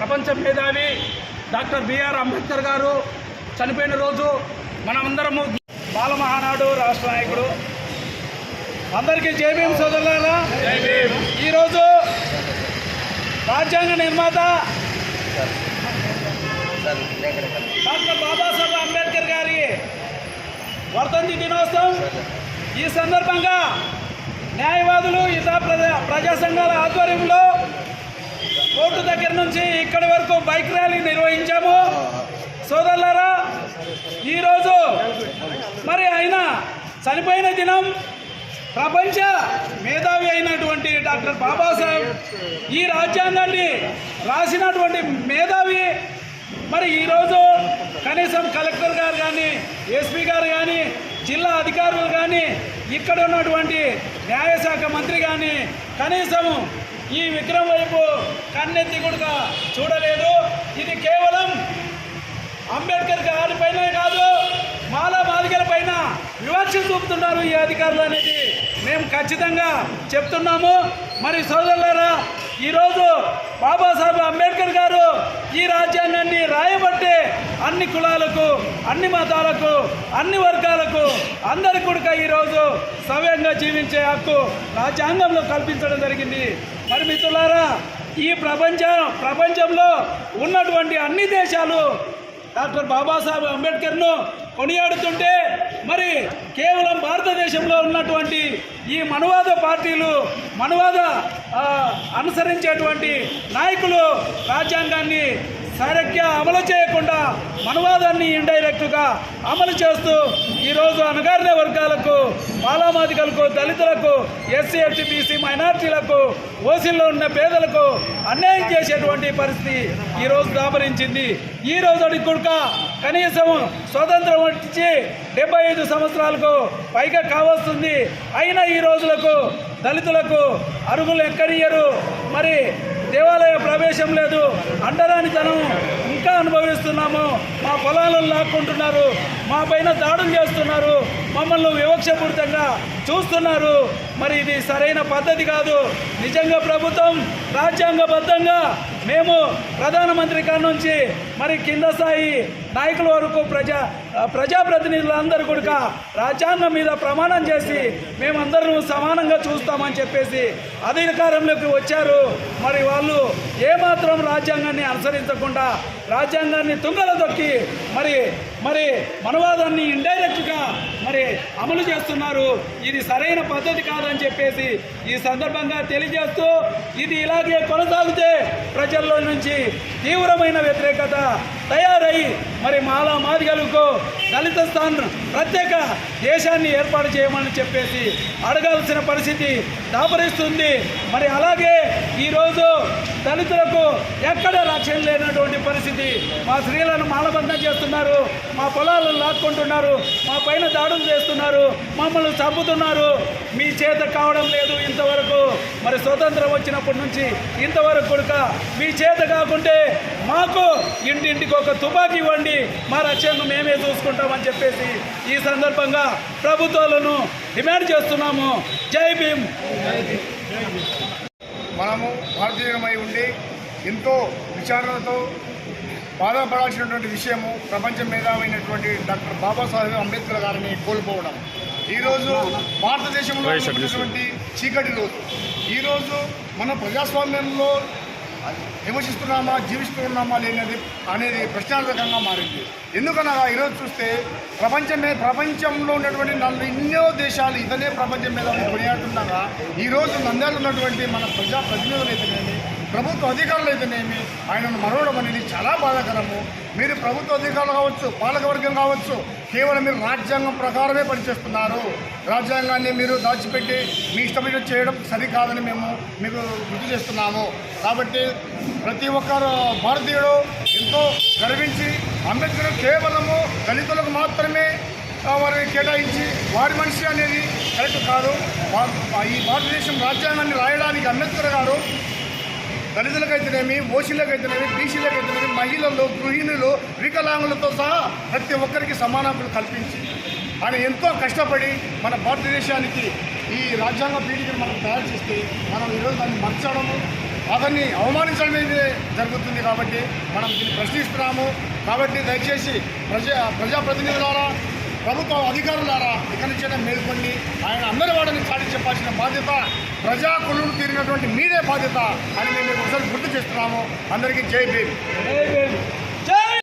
ప్రపంచ మేధావి doctor BR Ambedkar గారు చనిపోయిన రోజు మనమందరము బాలమహానాడు రాష్ట్ర నాయకుడు. అందరికీ జేబీఎం సోదరులారా. ఈరోజు రాజ్యాంగ నిర్మాత డాక్టర్ బాబాసాహెబ్ అంబేద్కర్ గారి వర్ధంతి దినోత్సవం ఈ సందర్భంగా న్యాయవాదులు ఇతర ప్రజా ప్రజా సంఘాల ఆధ్వర్యంలో కోర్టు దగ్గర నుంచి ఇక్కడి వరకు బైక్ ర్యాలీ నిర్వహించాము. సోదరులారా ఈరోజు మరి ఆయన చనిపోయిన దినం ప్రపంచ మేధావి అయినటువంటి డాక్టర్ బాబాసాహెబ్ ఈ రాజ్యాంగాన్ని రాసినటువంటి మేధావి. మరి ఈరోజు కనీసం కలెక్టర్ గారు కానీ ఎస్పీ గారు కానీ జిల్లా అధికారులు కానీ ఇక్కడ ఉన్నటువంటి న్యాయశాఖ మంత్రి కానీ కనీసం ఈ విగ్రహం వైపు కన్నెత్తి కూడా చూడలేదు. ఇది కేవలం అంబేద్కర్ గారి పైన కాదు మాలా మాదిగల పైన వివక్ష చూపుతున్నారు ఈ అధికారులు అనేది. మేము ఖచ్చితంగా చెప్తున్నాము. మరి సోదరులారా ఈరోజు బాబాసాహెబ్ అంబేద్కర్ గారు ఈ రాజ్యాంగాన్ని రాయబట్టే అన్ని కులాలకు అన్ని మతాలకు అన్ని వర్గాలకు అందరి కూడా ఈరోజు సవ్యంగా జీవించే హక్కు రాజ్యాంగంలో కల్పించడం జరిగింది. మరి మిత్రులారా ఈ ప్రపంచ ప్రపంచంలో ఉన్నటువంటి అన్ని దేశాలు డాక్టర్ బాబాసాహెబ్ అంబేద్కర్ను కొనియాడుతుంటే మరి కేవలం భారతదేశంలో ఉన్నటువంటి ఈ మనువాద పార్టీలు మనువాద అనుసరించేటువంటి నాయకులు రాజ్యాంగాన్ని సరిగ్గా అమలు చేయకుండా మనవాదాన్ని ఇండైరెక్ట్గా అమలు చేస్తూ ఈరోజు అణగారిన వర్గాలకు బాలామాదికలకు దళితులకు ఎస్సీ ఎస్టీ బీసీ మైనార్టీలకు ఓసీల్లో ఉన్న పేదలకు అన్యాయం చేసేటువంటి పరిస్థితి ఈరోజు దాపరించింది. ఈ రోజు కూడా కనీసం స్వతంత్రం వచ్చి డెబ్బై ఐదు సంవత్సరాలకు పైగా కావస్తుంది. అయినా ఈ రోజులకు దళితులకు అరుగులు ఎక్కడియరు మరి దేవాలయ ఉద్దేశం లేదు. అండరానితనం ఇంకా అనుభవిస్తున్నాము. మా పొలాలను లాక్కుంటున్నారు. మా పైన దాడులు చేస్తున్నారు. మమ్మల్ని వివక్షపూరితంగా చూస్తున్నారు. మరి ఇది సరైన పద్ధతి కాదు. నిజంగా ప్రభుత్వం రాజ్యాంగబద్ధంగా మేము ప్రధానమంత్రి కాడ నుంచి మరి కింద స్థాయి నాయకుల వరకు ప్రజా ప్రజాప్రతినిధులందరూ కూడా రాజ్యాంగం మీద ప్రమాణం చేసి మేమందరం సమానంగా చూస్తామని చెప్పేసి అధికారంలోకి వచ్చారు. మరి వాళ్ళు ఏమాత్రం రాజ్యాంగాన్ని అనుసరించకుండా రాజ్యాంగాన్ని తుంగల దొక్కి మరి మరి మనవాదాన్ని ఇండైరెక్ట్గా మరి అమలు చేస్తున్నారు. ఇది సరైన పద్ధతి కాదని చెప్పేసి ఈ సందర్భంగా తెలియజేస్తూ ఇది ఇలాగే కొనసాగితే ప్రజల్లో నుంచి తీవ్రమైన వ్యతిరేకత తయారై మరి మాలా మాదిగలకు దళిత స్థానం ప్రత్యేక దేశాన్ని ఏర్పాటు చేయమని చెప్పేసి అడగాల్సిన పరిస్థితి దాపరిస్తుంది. మరి అలాగే ఈరోజు దళితులకు ఎక్కడ రక్షణ లేనటువంటి పరిస్థితి. మా స్త్రీలను మాలబంధం చేస్తున్నారు మా పొలాలను లాక్కుంటున్నారు మా పైన దాడులు చేస్తున్నారు మమ్మల్ని చంపుతున్నారు. మీ చేత కావడం లేదు ఇంతవరకు. మరి స్వతంత్రం వచ్చినప్పటి నుంచి ఇంతవరకు కొడుక మీ చేత కాకుంటే మాకు ఇంటింటికి ఒక తుపాకీ ఇవ్వండి. మా రక్షణను మేమే చూసుకుంటామని చెప్పేసి ఈ సందర్భంగా ప్రభుత్వాలను డిమాండ్ చేస్తున్నాము. జై భీమ్. మనము భారతీయులమై ఉండి ఎంతో విచారణతో బాధపడాల్సినటువంటి విషయము ప్రపంచ మేధావైనటువంటి డాక్టర్ బాబాసాహెబ్ అంబేద్కర్ గారిని కోల్పోవడం. ఈరోజు భారతదేశంలో ఉన్నటువంటి చీకటి రోజు. ఈరోజు మన ప్రజాస్వామ్యంలో నివసిస్తున్నామా జీవిస్తున్నామా లేనిది అనేది ప్రశ్నార్థకంగా మారింది. ఎందుకనగా ఈరోజు చూస్తే ప్రపంచమే ప్రపంచంలో ఉన్నటువంటి నన్ను ఎన్నో దేశాలు ఇతనే ప్రపంచం మీద కొనియాడుతుండగా ఈరోజు నంద్యాలు ఉన్నటువంటి మన ప్రజా ప్రతినిధులు అయితేనేమి ప్రభుత్వ అధికారులు అయితేనేమి ఆయనను మరవడం అనేది చాలా బాధాకరము. మీరు ప్రభుత్వ అధికారులు కావచ్చు పాలకవర్గం కావచ్చు కేవలం మీరు రాజ్యాంగం ప్రకారమే పనిచేస్తున్నారు. రాజ్యాంగాన్ని మీరు దాచిపెట్టి మీ ఇష్టమైన చేయడం సరికాదని మేము మీకు గుర్తు చేస్తున్నాము. కాబట్టి ప్రతి ఒక్కరు భారతీయుడు ఎంతో గర్వించి అంబేద్కర్ కేవలము దళితులకు మాత్రమే వారిని కేటాయించి వారి మనిషి అనేది కరెక్ట్ కాదు. ఈ భారతదేశం రాజ్యాంగాన్ని రాయడానికి అంబేద్కర్ గారు దళితులకైతేనేమి ఓసీలకైతేనేమి బీసీలకైతేనేమి మహిళలు గృహిణులు వికలాంగులతో సహా ప్రతి ఒక్కరికి సమాన హక్కులు కల్పించి ఆయన ఎంతో కష్టపడి మన భారతదేశానికి ఈ రాజ్యాంగ పీఠికను మనం తయారు చేస్తే మనం ఈరోజు దాన్ని మర్చడము అతన్ని అవమానించడం జరుగుతుంది కాబట్టి మనం దీన్ని ప్రశ్నిస్తున్నాము. కాబట్టి దయచేసి ప్రజా ప్రజాప్రతినిధులారా ప్రభుత్వ అధికారులారా ఇక్కడి నుంచైనా మేల్కొండి. ఆయన అందరి చాటి చెప్పాల్సిన బాధ్యత ప్రజా కొలువులు తీరినటువంటి మీదే బాధ్యత అని మేము ఒకసారి గుర్తు చేస్తున్నాము. అందరికీ జై భీమ్. జై భీమ్.